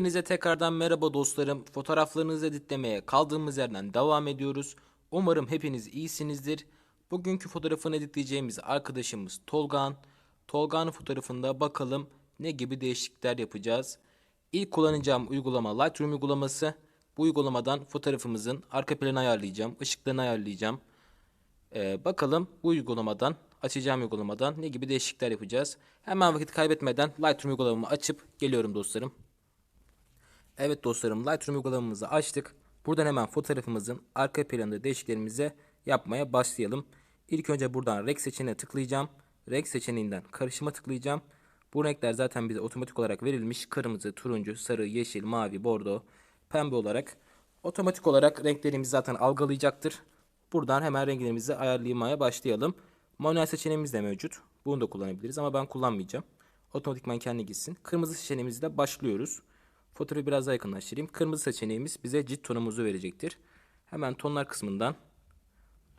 Hepinize tekrardan merhaba dostlarım. Fotoğraflarınızı editlemeye kaldığımız yerden devam ediyoruz. Umarım hepiniz iyisinizdir. Bugünkü fotoğrafını editleyeceğimiz arkadaşımız Tolgan. Tolga'nın fotoğrafında bakalım ne gibi değişiklikler yapacağız. İlk kullanacağım uygulama Lightroom uygulaması. Bu uygulamadan fotoğrafımızın arka planını ayarlayacağım, ışıklarını ayarlayacağım. Ee, bakalım bu uygulamadan, açacağım uygulamadan ne gibi değişiklikler yapacağız. Hemen vakit kaybetmeden Lightroom uygulamamı açıp geliyorum dostlarım. Evet dostlarım Lightroom uygulamamızı açtık. Buradan hemen fotoğrafımızın arka planında değişikliklerimizi yapmaya başlayalım. İlk önce buradan renk seçeneğine tıklayacağım. Renk seçeneğinden karışıma tıklayacağım. Bu renkler zaten bize otomatik olarak verilmiş. Kırmızı, turuncu, sarı, yeşil, mavi, bordo, pembe olarak. Otomatik olarak renklerimizi zaten algılayacaktır. Buradan hemen renklerimizi ayarlamaya başlayalım. Manuel seçeneğimiz de mevcut. Bunu da kullanabiliriz ama ben kullanmayacağım. Otomatikman kendi gitsin. Kırmızı seçeneğimizle başlıyoruz. Fotoğrafı biraz daha yakınlaştırayım. Kırmızı seçeneğimiz bize cilt tonumuzu verecektir. Hemen tonlar kısmından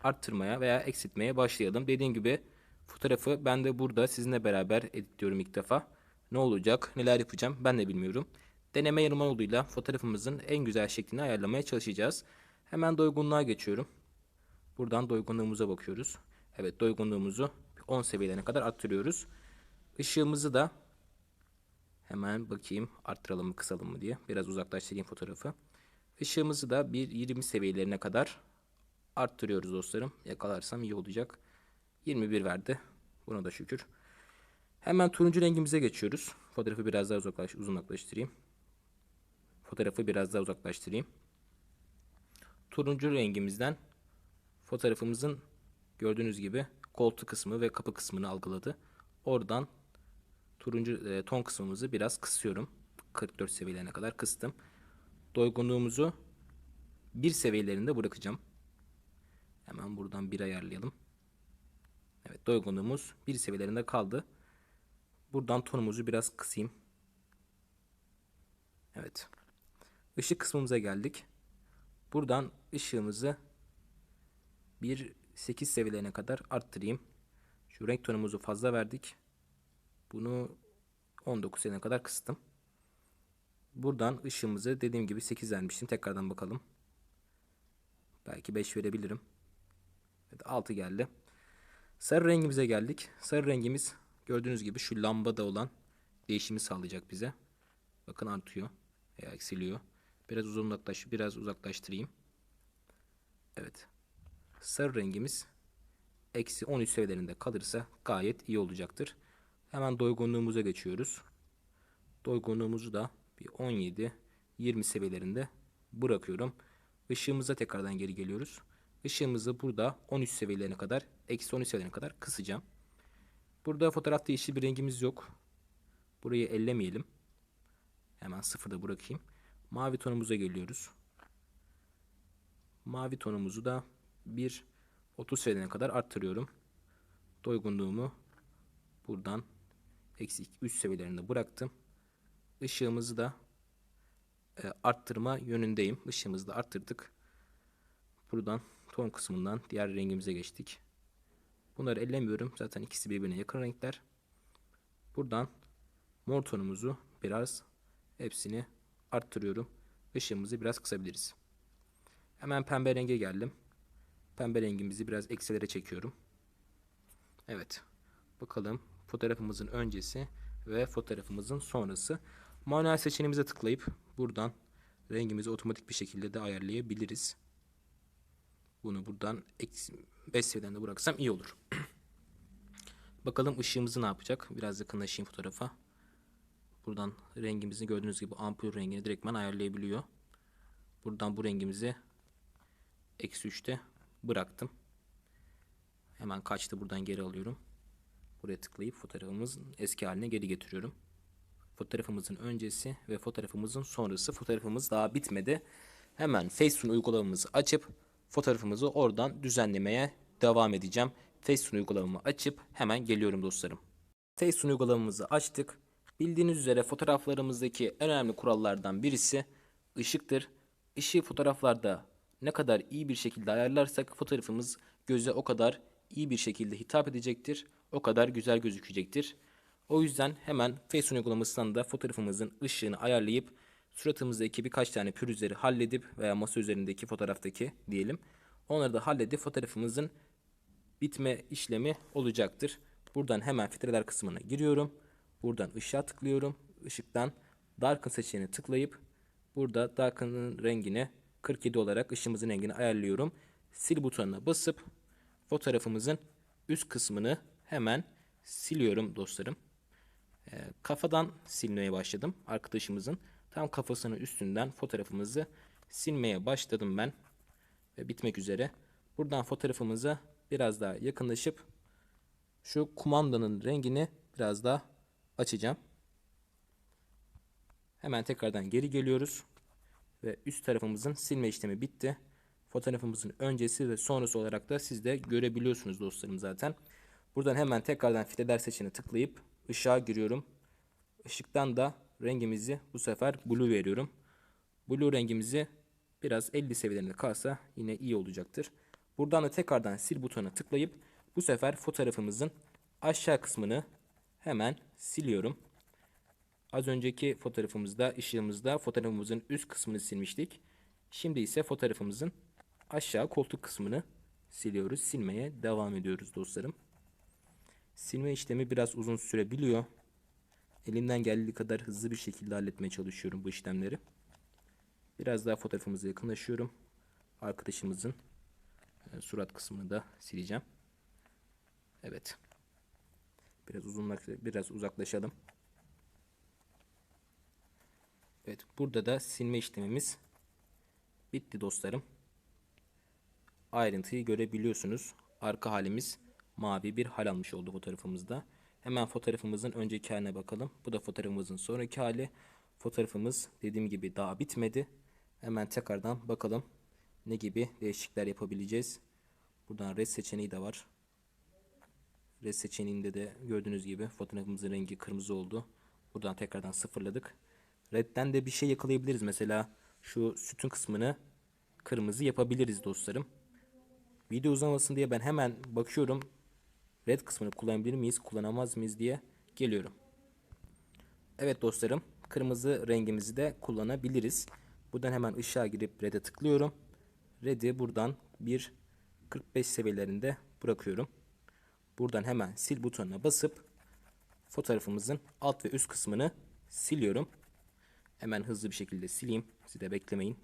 arttırmaya veya eksiltmeye başlayalım. Dediğim gibi fotoğrafı ben de burada sizinle beraber editliyorum ilk defa. Ne olacak, neler yapacağım ben de bilmiyorum. Deneme yanılma yoluyla fotoğrafımızın en güzel şeklini ayarlamaya çalışacağız. Hemen doygunluğa geçiyorum. Buradan doygunluğumuza bakıyoruz. Evet doygunluğumuzu 10 seviyelerine kadar arttırıyoruz. Işığımızı da Hemen bakayım arttıralım mı kısalım mı diye. Biraz uzaklaştırayım fotoğrafı. Işığımızı da bir 20 seviyelerine kadar arttırıyoruz dostlarım. Yakalarsam iyi olacak. 21 verdi. Buna da şükür. Hemen turuncu rengimize geçiyoruz. Fotoğrafı biraz daha uzaklaş uzunlaştırayım. Fotoğrafı biraz daha uzaklaştırayım. Turuncu rengimizden fotoğrafımızın gördüğünüz gibi koltuk kısmı ve kapı kısmını algıladı. Oradan turuncu e, ton kısmımızı biraz kısıyorum. 44 seviyelerine kadar kıstım. Doygunluğumuzu bir seviyelerinde bırakacağım. Hemen buradan bir ayarlayalım. Evet doygunluğumuz bir seviyelerinde kaldı. Buradan tonumuzu biraz kısayım. Evet. Işık kısmımıza geldik. Buradan ışığımızı bir 8 seviyelerine kadar arttırayım. Şu renk tonumuzu fazla verdik. Bunu 19 sene kadar kıstım. Buradan ışığımızı dediğim gibi 8 vermiştim. Tekrardan bakalım. Belki 5 verebilirim. Evet 6 geldi. Sarı rengimize geldik. Sarı rengimiz gördüğünüz gibi şu lambada olan değişimi sağlayacak bize. Bakın artıyor veya eksiliyor. Biraz uzaklaş, biraz uzaklaştırayım. Evet. Sarı rengimiz eksi 13 seviyelerinde kalırsa gayet iyi olacaktır. Hemen doygunluğumuza geçiyoruz. Doygunluğumuzu da bir 17-20 seviyelerinde bırakıyorum. Işığımıza tekrardan geri geliyoruz. Işığımızı burada 13 seviyelerine kadar, eksi 13 seviyelerine kadar kısacağım. Burada fotoğrafta yeşil bir rengimiz yok. Burayı ellemeyelim. Hemen sıfırda bırakayım. Mavi tonumuza geliyoruz. Mavi tonumuzu da bir 30 seviyelerine kadar arttırıyorum. Doygunluğumu buradan eksi 3 seviyelerinde bıraktım. Işığımızı da e, arttırma yönündeyim. Işığımızı da arttırdık. Buradan ton kısmından diğer rengimize geçtik. Bunları ellemiyorum. Zaten ikisi birbirine yakın renkler. Buradan mor tonumuzu biraz hepsini arttırıyorum. Işığımızı biraz kısabiliriz. Hemen pembe renge geldim. Pembe rengimizi biraz eksilere çekiyorum. Evet. Bakalım fotoğrafımızın öncesi ve fotoğrafımızın sonrası. Manuel seçeneğimize tıklayıp buradan rengimizi otomatik bir şekilde de ayarlayabiliriz. Bunu buradan 5 seviyeden de bıraksam iyi olur. Bakalım ışığımızı ne yapacak? Biraz yakınlaşayım fotoğrafa. Buradan rengimizi gördüğünüz gibi ampul rengini direktman ayarlayabiliyor. Buradan bu rengimizi eksi 3'te bıraktım. Hemen kaçtı buradan geri alıyorum. Buraya tıklayıp fotoğrafımızın eski haline geri getiriyorum. Fotoğrafımızın öncesi ve fotoğrafımızın sonrası. Fotoğrafımız daha bitmedi. Hemen Facetune uygulamamızı açıp fotoğrafımızı oradan düzenlemeye devam edeceğim. Facetune uygulamamı açıp hemen geliyorum dostlarım. Facetune uygulamamızı açtık. Bildiğiniz üzere fotoğraflarımızdaki en önemli kurallardan birisi ışıktır. Işığı fotoğraflarda ne kadar iyi bir şekilde ayarlarsak fotoğrafımız göze o kadar iyi bir şekilde hitap edecektir. O kadar güzel gözükecektir. O yüzden hemen Facetune uygulamasından da fotoğrafımızın ışığını ayarlayıp suratımızdaki birkaç tane pürüzleri halledip veya masa üzerindeki fotoğraftaki diyelim. Onları da halledip fotoğrafımızın bitme işlemi olacaktır. Buradan hemen filtreler kısmına giriyorum. Buradan ışığa tıklıyorum. Işıktan Darken seçeneğine tıklayıp burada Darken'ın rengini 47 olarak ışığımızın rengini ayarlıyorum. Sil butonuna basıp fotoğrafımızın üst kısmını hemen siliyorum dostlarım. Ee, kafadan silmeye başladım arkadaşımızın. Tam kafasının üstünden fotoğrafımızı silmeye başladım ben. Ve bitmek üzere. Buradan fotoğrafımıza biraz daha yakınlaşıp şu kumandanın rengini biraz daha açacağım. Hemen tekrardan geri geliyoruz. Ve üst tarafımızın silme işlemi bitti. Fotoğrafımızın öncesi ve sonrası olarak da siz de görebiliyorsunuz dostlarım zaten. Buradan hemen tekrardan filtreler seçeneğine tıklayıp ışığa giriyorum. Işıktan da rengimizi bu sefer blue veriyorum. Blue rengimizi biraz 50 seviyelerinde kalsa yine iyi olacaktır. Buradan da tekrardan sil butonuna tıklayıp bu sefer fotoğrafımızın aşağı kısmını hemen siliyorum. Az önceki fotoğrafımızda, ışığımızda fotoğrafımızın üst kısmını silmiştik. Şimdi ise fotoğrafımızın aşağı koltuk kısmını siliyoruz. Silmeye devam ediyoruz dostlarım. Silme işlemi biraz uzun sürebiliyor. Elimden geldiği kadar hızlı bir şekilde halletmeye çalışıyorum bu işlemleri. Biraz daha fotoğrafımıza yakınlaşıyorum. Arkadaşımızın e, surat kısmını da sileceğim. Evet. Biraz uzun biraz uzaklaşalım. Evet, burada da silme işlemimiz bitti dostlarım. Ayrıntıyı görebiliyorsunuz. Arka halimiz mavi bir hal almış oldu fotoğrafımızda. Hemen fotoğrafımızın önceki haline bakalım. Bu da fotoğrafımızın sonraki hali. Fotoğrafımız dediğim gibi daha bitmedi. Hemen tekrardan bakalım ne gibi değişiklikler yapabileceğiz. Buradan res seçeneği de var. Res seçeneğinde de gördüğünüz gibi fotoğrafımızın rengi kırmızı oldu. Buradan tekrardan sıfırladık. Red'den de bir şey yakalayabiliriz. Mesela şu sütun kısmını kırmızı yapabiliriz dostlarım. Video uzamasın diye ben hemen bakıyorum. Red kısmını kullanabilir miyiz, kullanamaz mıyız diye geliyorum. Evet dostlarım, kırmızı rengimizi de kullanabiliriz. Buradan hemen ışığa girip red'e tıklıyorum. Red'i buradan 1.45 seviyelerinde bırakıyorum. Buradan hemen sil butonuna basıp fotoğrafımızın alt ve üst kısmını siliyorum. Hemen hızlı bir şekilde sileyim. Siz de beklemeyin.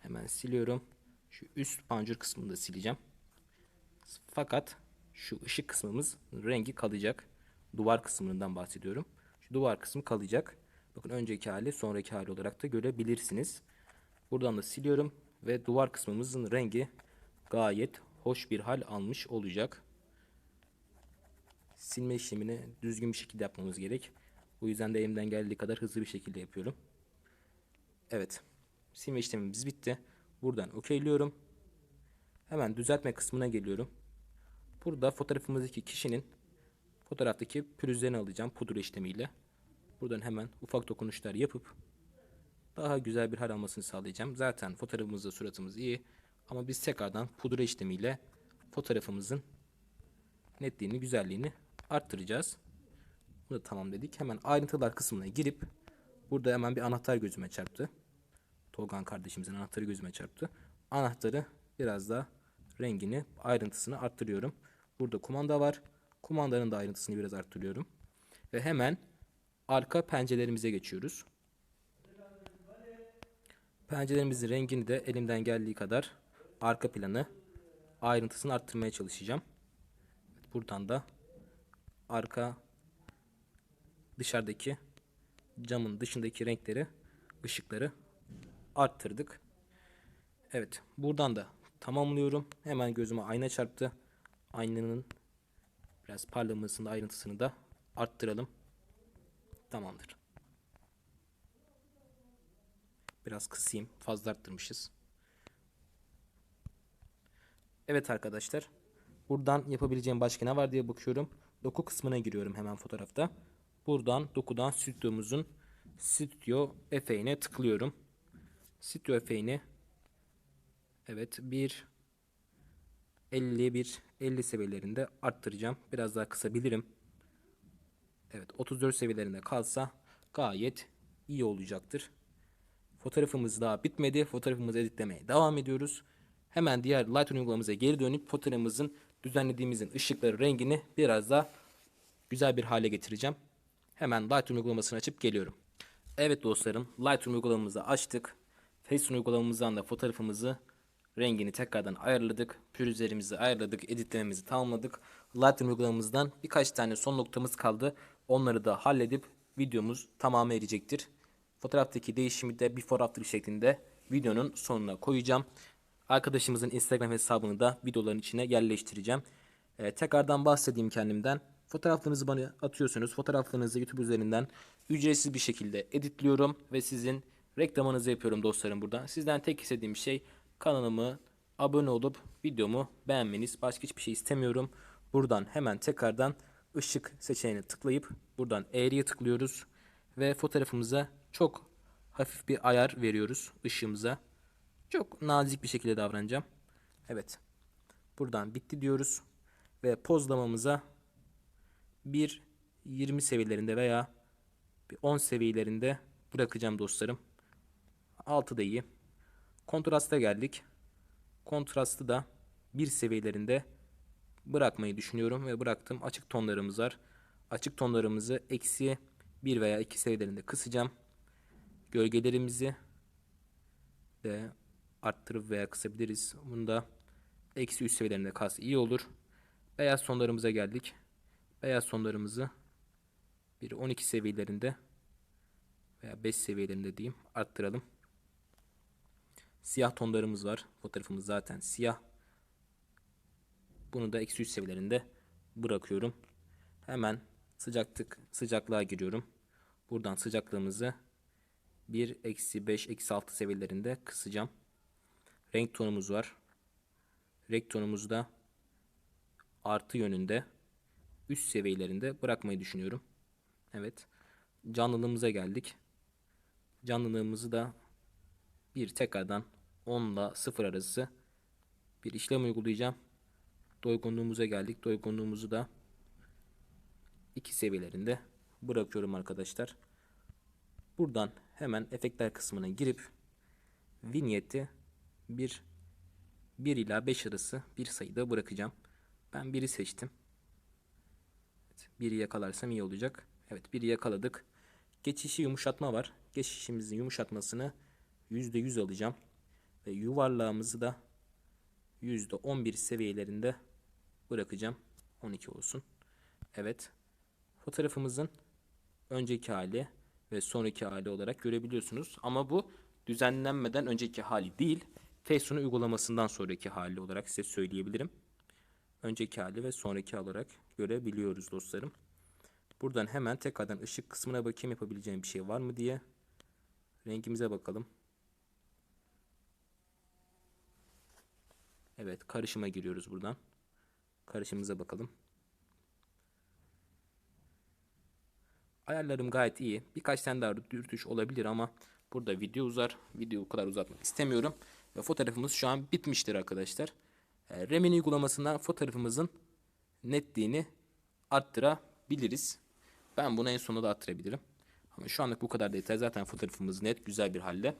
Hemen siliyorum. Şu üst pancur kısmını da sileceğim. Fakat şu ışık kısmımız rengi kalacak. Duvar kısmından bahsediyorum. Şu duvar kısmı kalacak. Bakın önceki hali sonraki hali olarak da görebilirsiniz. Buradan da siliyorum ve duvar kısmımızın rengi gayet hoş bir hal almış olacak. Silme işlemini düzgün bir şekilde yapmamız gerek. Bu yüzden de elimden geldiği kadar hızlı bir şekilde yapıyorum. Evet. Silme işlemimiz bitti. Buradan okeyliyorum. Hemen düzeltme kısmına geliyorum. Burada fotoğrafımızdaki kişinin fotoğraftaki pürüzlerini alacağım pudra işlemiyle. Buradan hemen ufak dokunuşlar yapıp daha güzel bir hal almasını sağlayacağım. Zaten fotoğrafımızda suratımız iyi ama biz tekrardan pudra işlemiyle fotoğrafımızın netliğini, güzelliğini arttıracağız. Bunu da tamam dedik. Hemen ayrıntılar kısmına girip burada hemen bir anahtar gözüme çarptı. Tolgan kardeşimizin anahtarı gözüme çarptı. Anahtarı biraz daha rengini, ayrıntısını arttırıyorum. Burada kumanda var. Kumandanın da ayrıntısını biraz arttırıyorum. Ve hemen arka pencerelerimize geçiyoruz. Pencerelerimizin rengini de elimden geldiği kadar arka planı ayrıntısını arttırmaya çalışacağım. Buradan da arka dışarıdaki camın dışındaki renkleri, ışıkları arttırdık. Evet, buradan da tamamlıyorum. Hemen gözüme ayna çarptı. Aynanın biraz parlamasını, ayrıntısını da arttıralım. Tamamdır. Biraz kısayım. Fazla arttırmışız. Evet arkadaşlar. Buradan yapabileceğim başka ne var diye bakıyorum. Doku kısmına giriyorum hemen fotoğrafta. Buradan dokudan stüdyomuzun stüdyo efeğine tıklıyorum. Stüdyo efeğini evet bir 51 50 seviyelerinde arttıracağım. Biraz daha kısabilirim. Evet 34 seviyelerinde kalsa gayet iyi olacaktır. Fotoğrafımız daha bitmedi. Fotoğrafımızı editlemeye devam ediyoruz. Hemen diğer Lightroom uygulamamıza geri dönüp fotoğrafımızın düzenlediğimizin ışıkları rengini biraz daha güzel bir hale getireceğim. Hemen Lightroom uygulamasını açıp geliyorum. Evet dostlarım Lightroom uygulamamızı açtık. Facetune uygulamamızdan da fotoğrafımızı rengini tekrardan ayarladık. Pürüzlerimizi ayarladık. Editlememizi tamamladık. Lightroom uygulamamızdan birkaç tane son noktamız kaldı. Onları da halledip videomuz tamamı erecektir. Fotoğraftaki değişimi de before after şeklinde videonun sonuna koyacağım. Arkadaşımızın Instagram hesabını da videoların içine yerleştireceğim. Ee, tekrardan bahsedeyim kendimden. Fotoğraflarınızı bana atıyorsunuz. Fotoğraflarınızı YouTube üzerinden ücretsiz bir şekilde editliyorum ve sizin reklamınızı yapıyorum dostlarım buradan. Sizden tek istediğim şey kanalımı abone olup videomu beğenmeniz. Başka hiçbir şey istemiyorum. Buradan hemen tekrardan ışık seçeneğine tıklayıp buradan eğriye tıklıyoruz ve fotoğrafımıza çok hafif bir ayar veriyoruz ışığımıza. Çok nazik bir şekilde davranacağım. Evet. Buradan bitti diyoruz ve pozlamamıza bir 20 seviyelerinde veya bir 10 seviyelerinde bırakacağım dostlarım. Altı da iyi. Kontrasta geldik. Kontrastı da bir seviyelerinde bırakmayı düşünüyorum ve bıraktım. Açık tonlarımız var. Açık tonlarımızı eksi 1 veya 2 seviyelerinde kısacağım. Gölgelerimizi de arttırıp veya kısabiliriz. Bunu da eksi 3 seviyelerinde kalsa iyi olur. Beyaz tonlarımıza geldik. Beyaz tonlarımızı bir 12 seviyelerinde veya 5 seviyelerinde diyeyim arttıralım. Siyah tonlarımız var. Fotoğrafımız zaten siyah. Bunu da eksi 3 seviyelerinde bırakıyorum. Hemen sıcaklık sıcaklığa giriyorum. Buradan sıcaklığımızı 1 eksi 5 eksi 6 seviyelerinde kısacağım. Renk tonumuz var. Renk tonumuzu da artı yönünde üst seviyelerinde bırakmayı düşünüyorum. Evet. Canlılığımıza geldik. Canlılığımızı da bir tekrardan 10 ile 0 arası bir işlem uygulayacağım. Doygunluğumuza geldik. Doygunluğumuzu da 2 seviyelerinde bırakıyorum arkadaşlar. Buradan hemen efektler kısmına girip vignet'i bir 1 ila 5 arası bir sayıda bırakacağım. Ben 1'i seçtim. Evet, 1'i yakalarsam iyi olacak. Evet 1'i yakaladık. Geçişi yumuşatma var. Geçişimizin yumuşatmasını %100 alacağım. Ve yuvarlağımızı da %11 seviyelerinde bırakacağım. 12 olsun. Evet. Fotoğrafımızın önceki hali ve sonraki hali olarak görebiliyorsunuz. Ama bu düzenlenmeden önceki hali değil. Facetune uygulamasından sonraki hali olarak size söyleyebilirim. Önceki hali ve sonraki olarak görebiliyoruz dostlarım. Buradan hemen tekrardan ışık kısmına bakayım yapabileceğim bir şey var mı diye. Rengimize bakalım. Evet karışıma giriyoruz buradan. Karışımıza bakalım. Ayarlarım gayet iyi. Birkaç tane daha dürtüş olabilir ama burada video uzar. Videoyu o kadar uzatmak istemiyorum. Ve fotoğrafımız şu an bitmiştir arkadaşlar. E, Remini uygulamasından fotoğrafımızın netliğini arttırabiliriz. Ben bunu en sonunda da arttırabilirim. Ama şu anlık bu kadar detay. Zaten fotoğrafımız net, güzel bir halde.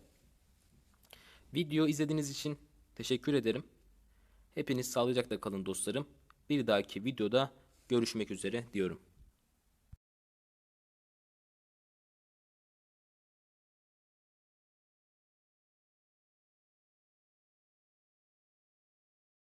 Video izlediğiniz için teşekkür ederim. Hepiniz sağlıcakla kalın dostlarım. Bir dahaki videoda görüşmek üzere diyorum.